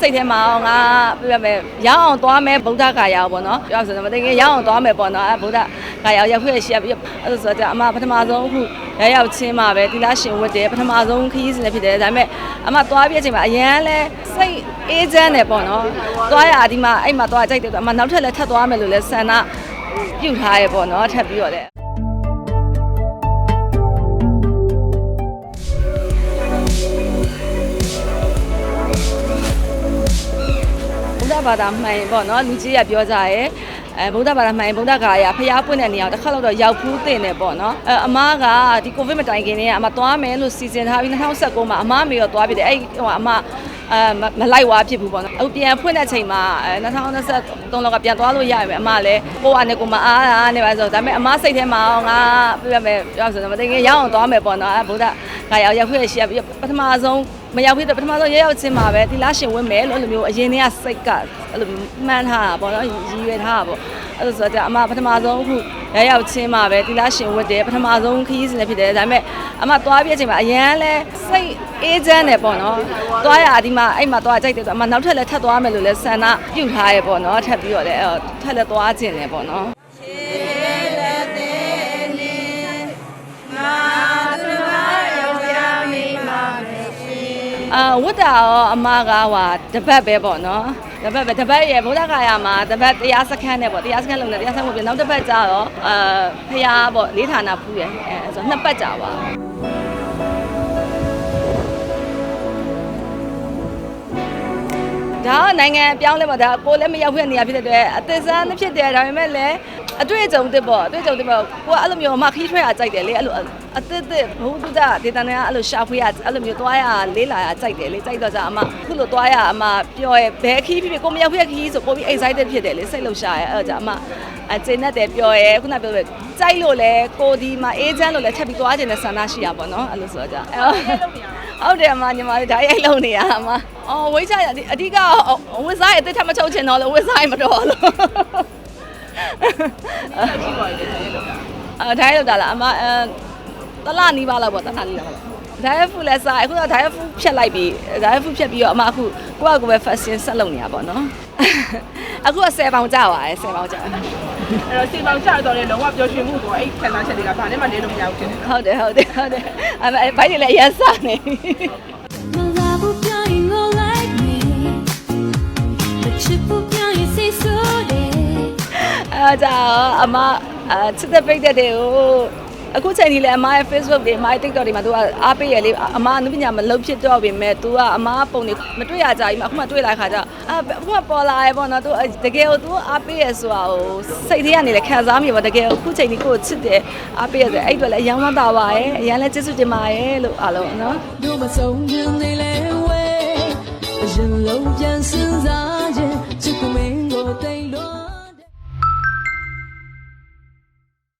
စိတ်ထဲမှာငါပြရမယ်ရအောင်သွားမယ်ဗုဒ္ဓဂါယာပေါ့နော်ပြောဆိုတော့မသိခင်ရအောင်သွားမယ်ပေါ့နော်အဲဗုဒ္ဓဂါယာရောက်ခွင့်ရှိရပြီးအဲ့လိုဆိုတော့အမပထမဆုံးအခုရရောက်ချင်းမှာပဲသီလရှင်ဝတ်တယ်ပထမဆုံးခရီးစဉ်လည်းဖြစ်တယ်ဒါပေမဲ့အမသွားပြချိန်မှာအရန်လဲစိတ်အေးချမ်းတယ်ပေါ့နော်သွားရဒီမှာအဲ့မှာသွားကြိုက်တယ်အမနောက်ထပ်လည်းထပ်သွားမယ်လို့လည်းဆန္ဒပြုထားရပေါ့နော်ထပ်ပြီးတော့လ ဘာသာမှန်ရင်ပေါ့နော်လူကြီးကပြောကြရဲအဲဗုဒ္ဓဘာသာမှန်ရင်ဗုဒ္ဓဂါယာဖျားပွင့်တဲ့နေရာကိုတစ်ခါတော့တော့ရောက်ဖူးတင်တယ်ပေါ့နော်အဲအမားကဒီကိုဗစ်မတိုင်ခင်တည်းကအမသွားမယ်လို့စီစဉ်ထားပြီး2019မှာအမားမေရောသွားပြီးတယ်အဲ့ဟိုအမအဲမလိုက်ဝါဖြစ်ဘူးပေါ့နော်အခုပြန်ဖွင့်တဲ့ချိန်မှာအဲ2023လောက်ကပြန်သွားလို့ရပြီအမလည်းကိုကနဲ့ကိုမအားတာနဲ့ပါဆိုဒါပေမဲ့အမစိတ်ထဲမှာငါပြရမယ်ပြောဆိုတော့မသိခင်ရအောင်သွားမယ်ပေါ့နော်အဲဗုဒ္ဓဂါယာရောက်ခွင့်ရှိရပြီးပထမဆုံး မရောက်ဖြစ်တော့ပထမဆုံးရရောက်ချင်းမှာပဲဒီလားရှင်ဝင်မယ်လို့အဲ့လိုမျိုးအရင်တည်းကစိတ်ကအဲ့လိုမှန်းထားတာပေါ့နော်ရည်ရွယ်ထားတာပေါ့အဲ့လိုဆိုတော့အမပထမဆုံးအခုရရောက်ချင်းမှာပဲဒီလားရှင်ဝတ်တယ်ပထမဆုံးခရီးစဉ်လည်းဖြစ်တယ်ဒါပေမဲ့အမသွားပြချင်းမှာအရန်လဲစိတ်အေးချမ်းတယ်ပေါ့နော်သွားရဒီမှာအဲ့မှာသွားကြိုက်တယ်ဆိုအမနောက်ထပ်လည်းထပ်သွားမယ်လို့လည်းဆန္ဒပြုထားရပေါ့နော်ထပ်ပြီးတော့လည်းအဲ့ထပ်လည်းသွားခြင်းတယ်ပေါ့နော် ဝတ်တာရောအမကဟွာတပတ်ပဲပေါ့နော်တပတ်ပဲတပတ်ရဲ့ဗုဒ္ဓဂါယာမှာတပတ်တရားစခန်းနဲ့ပေါ့တရားစခန်းလုံးနဲ့တရားစခန်းဝင်ပြီးနောက်တစ်ပတ်ကျတော့အာဖះပေါ့လေးဌာနဖူးရယ်အဲဆိုတော့နှစ်ပတ်ကြာပါဒါကနိုင်ငံပြောင်းလဲမှာဒါကိုလည်းမရောက်ဖြစ်နေရဖြစ်တဲ့အတွက်အသက်ဆန်းဖြစ်တယ်ဒါပေမဲ့လည်း အတွေ့အကြုံတစ်ပေါ့အတွေ့အကြုံတစ်ပေါ့ကိုကအဲ့လိုမျိုးမှခီးထွဲရကြိုက်တယ်လေအဲ့လိုအသက်သက်ဘုဟုတ္တဒေသနာအဲ့လိုရှာဖွေရအဲ့လိုမျိုးသွားရလေးလာရကြိုက်တယ်လေကြိုက်တော့ကြအမခုလိုသွားရအမပြောရဲဘဲခီးဖြစ်ဖြစ်ကိုမရောက်ဖြစ်ခီးဆိုပိုပြီး excited ဖြစ်တယ်လေစိတ်လှုပ်ရှားရအဲ့တော့ကြအမအကျဉ်းနဲ့တယ်ပြောရဲခုနပြောတယ်ကြိုက်လို့လဲကိုဒီမှာအေးချမ်းလို့လဲထပ်ပြီးသွားခြင်းနဲ့ဆန္ဒရှိရပါတော့အဲ့လိုဆိုတော့ကြဟုတ်တယ်အမညီမလေးဒါရိုက်လုံနေရအမအော်ဝိတ်ချရအဓိကဝစ်စားရအစ်ထပ်မချုပ်ချင်တော့လို့ဝစ်စားရမတော်လို့ အာဒါရိုက်လောက်တာလားအမအဲတလနီးပါလောက်ပေါ့တလနီးပါလောက်ဒါရဖူလဲစားအခုတော့ဒါရဖူဖြတ်လိုက်ပြီဒါရဖူဖြတ်ပြီးတော့အမအခုကိုယ့်အကူပဲ fashion ဆက်လုပ်နေရပါတော့အခုက10ပေါင်ကြာပါတယ်10ပေါင်ကြာအဲ့တော့စီမောင်ချတော့လေလုံးဝပျော်ရွှင်မှုပေါ့အဲ့ခံစားချက်တွေကဘာနဲ့မှနေလို့မရဘူးဖြစ်နေတယ်ဟုတ်တယ်ဟုတ်တယ်ဟုတ်တယ်အမဘိုင်းတွေလည်းရဆာနေပြီ အဲဒါကြောင့်အမအချစ်တဲ့ပိတ်တဲ့တွေကိုအခုချိန်ကြီးလည်းအမရဲ့ Facebook တွေအမရဲ့ TikTok တွေမှာ तू အားပေးရလေအမအနုပညာမလုပ်ဖြစ်တော့ပြီမဲ့ तू ကအမပုံတွေမတွေ့ရကြဘူးအခုမှတွေ့လာခါကျအခုမှပေါ်လာရပေါ့နော် तू တကယ်ကို तू အားပေးရဆိုတာကိုစိတ်ထဲကနေလည်းခံစားမိပါတကယ်အခုချိန်ကြီးကိုချစ်တယ်အားပေးရဆိုအဲ့အတွက်လည်းအယမ်းဝမ်းသာပါရဲ့အယမ်းလည်းကျေးဇူးတင်ပါရဲ့လို့အားလုံးနော်